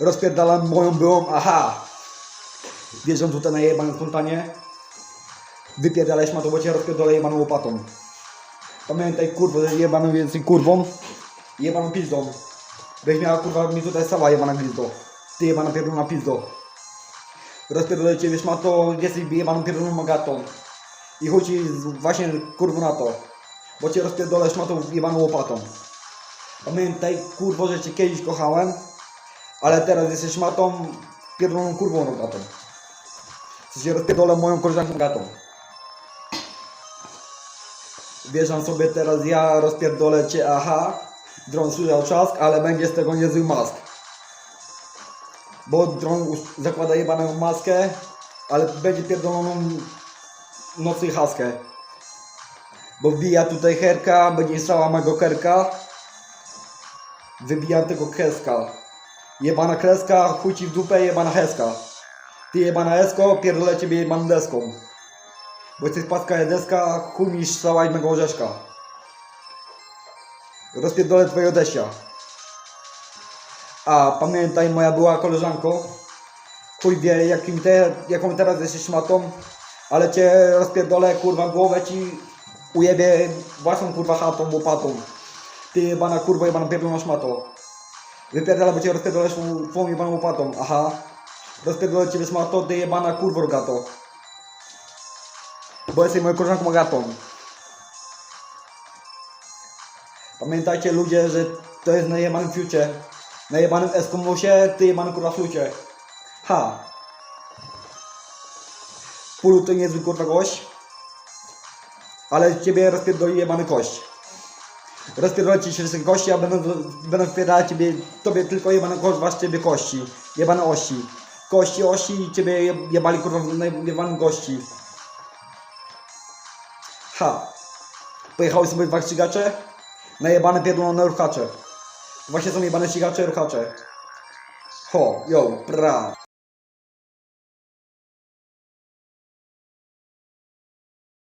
Rozpierdalam moją byłą, aha! Wjeżdżam tutaj na jebanym spontanie. Wypierdalaj szmatą, bo cię rozpierdolę jebaną łopatą. Pamiętaj kurwo, że jebaną więcej kurwą. Jebaną pizdą. Byś miała kurwa mi tutaj stała jebana glizdo. Ty jebana pierdolona pizdo. Rozpierdolę ciebie szmato, jesteś jebaną pierdoloną magatą. I chodzi właśnie kurwo na to. Bo cię rozpierdolę szmatą jebaną łopatą. Pamiętaj kurwo, że cię kiedyś kochałem. Ale teraz jesteś matą, pierdoloną kurwą rogatą. W sensie rozpierdolę moją koleżanką rogatą. Wierzam sobie teraz, ja rozpierdolę cię, aha. Dron słyszał trzask, ale będzie z tego niezły mask. Bo dron zakłada jebaną maskę, ale będzie pierdoloną nocy haskę. Bo wbija tutaj herka, będzie strała mego kerka. Wybijam tego kreska. Jebana kreska, chuj ci w dupę, jebana heska. Ty jebana esko, pierdolę ciebie jebaną deską. Bo jesteś paska deska, chuj mi strzała mego orzeszka. Rozpierdolę twojego desia. A pamiętaj moja była koleżanko, chuj wie jakim te, jaką teraz jesteś szmatą, ale cię rozpierdolę kurwa głowę ci ujebie własną kurwa chatą, łopatą. Ty jebana kurwa jebana pierdolona szmato. Wypierdala, bo cię rozpierdolę twą jebaną łopatą, aha. Rozpierdolę ciebie szmato, ty jebana kurwo rogato. Bo jesteś moją koleżanką Agatą. Pamiętajcie ludzie, że to jest na jebanym fiucie. Na jebanym Eskomosie, ty jebany kurwa flucie. Ha. Pulu to niezły kurwa gość. Ale ciebie rozpierdoli jebany kość. Rozpierdolę ci wszystkie kości, a będą, będą wpierdalać ciebie, tobie tylko jebane kość, was ciebie kości. Jebane osi. Kości, osi i ciebie je- jebali kurwa na jebanym gości. Ha. Pojechały sobie dwa ścigacze. Najebane pierdolone ruchacze. Właśnie są jebane ścigacze ruchacze. Ho, yo, pra.